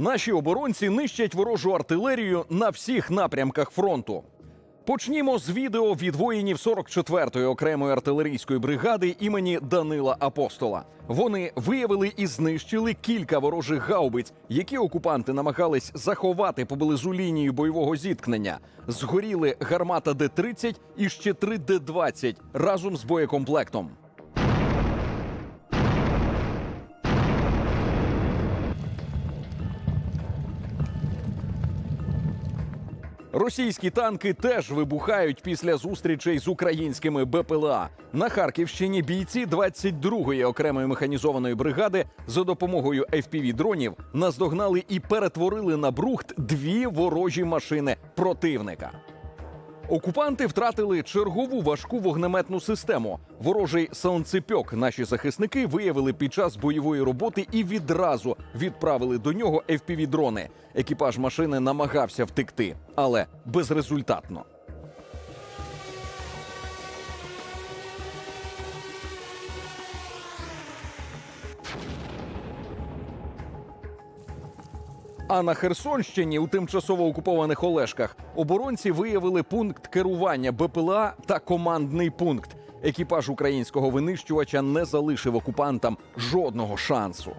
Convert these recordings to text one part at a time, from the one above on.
Наші оборонці нищать ворожу артилерію на всіх напрямках фронту. Почнімо з відео від воїнів 44-ї окремої артилерійської бригади імені Данила Апостола. Вони виявили і знищили кілька ворожих гаубиць, які окупанти намагались заховати поблизу лінії бойового зіткнення. Згоріли гармата Д-30 і ще три Д-20 разом з боєкомплектом. Російські танки теж вибухають після зустрічей з українськими БПЛА. На Харківщині бійці 22-ї окремої механізованої бригади за допомогою fpv дронів наздогнали і перетворили на брухт дві ворожі машини противника. Окупанти втратили чергову важку вогнеметну систему. Ворожий сонцепьок наші захисники виявили під час бойової роботи і відразу відправили до нього fpv дрони. Екіпаж машини намагався втекти, але безрезультатно. А на Херсонщині у тимчасово окупованих Олешках оборонці виявили пункт керування БПЛА та командний пункт. Екіпаж українського винищувача не залишив окупантам жодного шансу.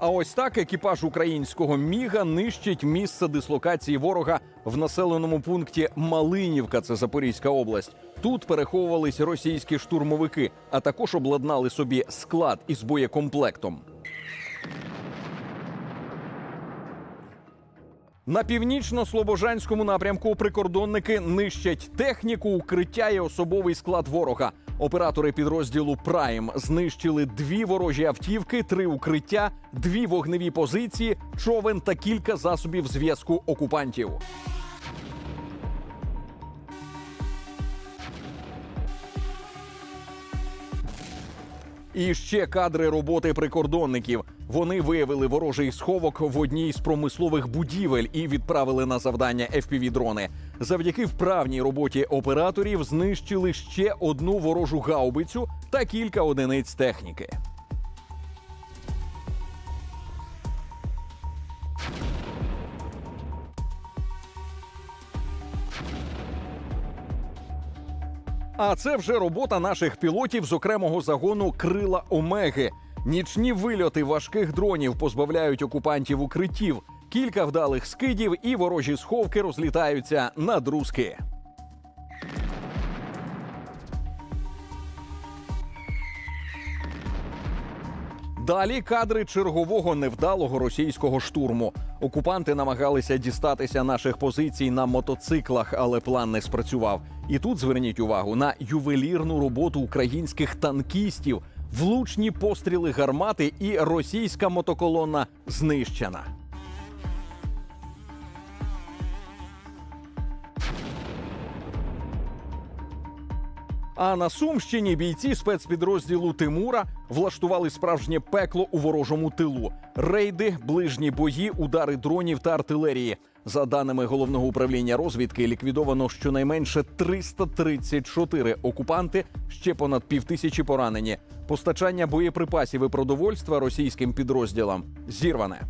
А ось так екіпаж українського міга нищить місце дислокації ворога в населеному пункті Малинівка, це Запорізька область. Тут переховувались російські штурмовики, а також обладнали собі склад із боєкомплектом. На північно-слобожанському напрямку прикордонники нищать техніку, укриття і особовий склад ворога. Оператори підрозділу Прайм знищили дві ворожі автівки, три укриття, дві вогневі позиції, човен та кілька засобів зв'язку окупантів. І ще кадри роботи прикордонників. Вони виявили ворожий сховок в одній з промислових будівель і відправили на завдання fpv дрони. Завдяки вправній роботі операторів знищили ще одну ворожу гаубицю та кілька одиниць техніки. А це вже робота наших пілотів з окремого загону Крила Омеги. Нічні вильоти важких дронів позбавляють окупантів укриттів. Кілька вдалих скидів і ворожі сховки розлітаються на друзки. Далі кадри чергового невдалого російського штурму. Окупанти намагалися дістатися наших позицій на мотоциклах, але план не спрацював. І тут зверніть увагу на ювелірну роботу українських танкістів, влучні постріли гармати і російська мотоколона знищена. А на Сумщині бійці спецпідрозділу Тимура влаштували справжнє пекло у ворожому тилу. Рейди, ближні бої, удари дронів та артилерії. За даними головного управління розвідки, ліквідовано щонайменше 334 окупанти, ще понад півтисячі поранені. Постачання боєприпасів і продовольства російським підрозділам зірване.